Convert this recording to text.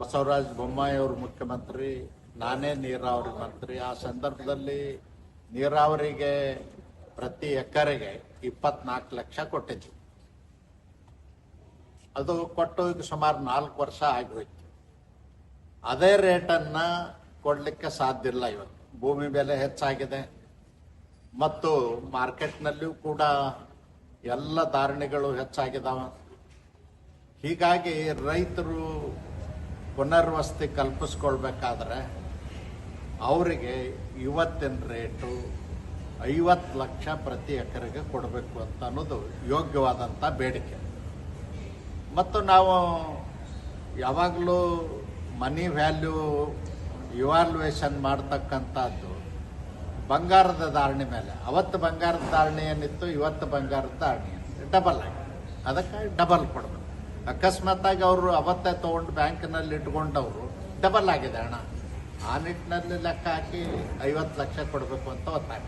ಬಸವರಾಜ ಬೊಮ್ಮಾಯಿ ಅವರು ಮುಖ್ಯಮಂತ್ರಿ, ನಾನೇ ನೀರಾವರಿ ಮಂತ್ರಿ. ಆ ಸಂದರ್ಭದಲ್ಲಿ ನೀರಾವರಿಗೆ ಪ್ರತಿ ಎಕರೆಗೆ ಇಪ್ಪತ್ನಾಲ್ಕು ಲಕ್ಷ ಕೊಟ್ಟಿದ್ವಿ ಅದು ಕೊಟ್ಟು ಈಗ ಸುಮಾರು ನಾಲ್ಕು ವರ್ಷ ಆಗೋಯ್ತು. ಅದೇ ರೇಟನ್ನ ಕೊಡಲಿಕ್ಕೆ ಸಾಧ್ಯ ಇಲ್ಲ ಇವತ್ತು. ಭೂಮಿ ಬೆಲೆ ಹೆಚ್ಚಾಗಿದೆ. ಮತ್ತು ಮಾರ್ಕೆಟ್ನಲ್ಲಿಯೂ ಕೂಡ ಎಲ್ಲ ಧಾರಣೆಗಳು ಹೆಚ್ಚಾಗಿದಾವ. ಹೀಗಾಗಿ ರೈತರು ಪುನರ್ವಸತಿ ಕಲ್ಪಿಸ್ಕೊಳ್ಬೇಕಾದ್ರೆ ಅವರಿಗೆ ಇವತ್ತಿನ ರೇಟು ಐವತ್ತು ಲಕ್ಷ ಪ್ರತಿ ಎಕರೆಗೆ ಕೊಡಬೇಕು ಅಂತ ಅನ್ನೋದು ಯೋಗ್ಯವಾದಂಥ ಬೇಡಿಕೆ. ಮತ್ತು ನಾವು ಯಾವಾಗಲೂ ಮನಿ ವ್ಯಾಲ್ಯೂ ಇವಾಲ್ಯೂಯೇಷನ್ ಮಾಡ್ತಕ್ಕಂಥದ್ದು ಬಂಗಾರದ ಧಾರಣೆ ಮೇಲೆ. ಅವತ್ತು ಬಂಗಾರದ ಧಾರಣೆ ಏನಿತ್ತು, ಇವತ್ತು ಬಂಗಾರದ ಧಾರಣೆ ಡಬಲ್ ಆಗಿ. ಅದಕ್ಕೆ ಡಬಲ್ ಕೊಡಬೇಕು. ಅಕಸ್ಮಾತ್ತಾಗಿ ಅವರು ಅವತ್ತೇ ತೊಗೊಂಡು ಬ್ಯಾಂಕ್ನಲ್ಲಿ ಇಟ್ಕೊಂಡವರು ಡಬಲ್ ಆಗಿದೆ ಹಣ. ಆ ನಿಟ್ಟಿನಲ್ಲಿ ಲೆಕ್ಕ ಹಾಕಿ ಐವತ್ತು ಲಕ್ಷ ಕೊಡಬೇಕು ಅಂತ ಒತ್ತಾಯ.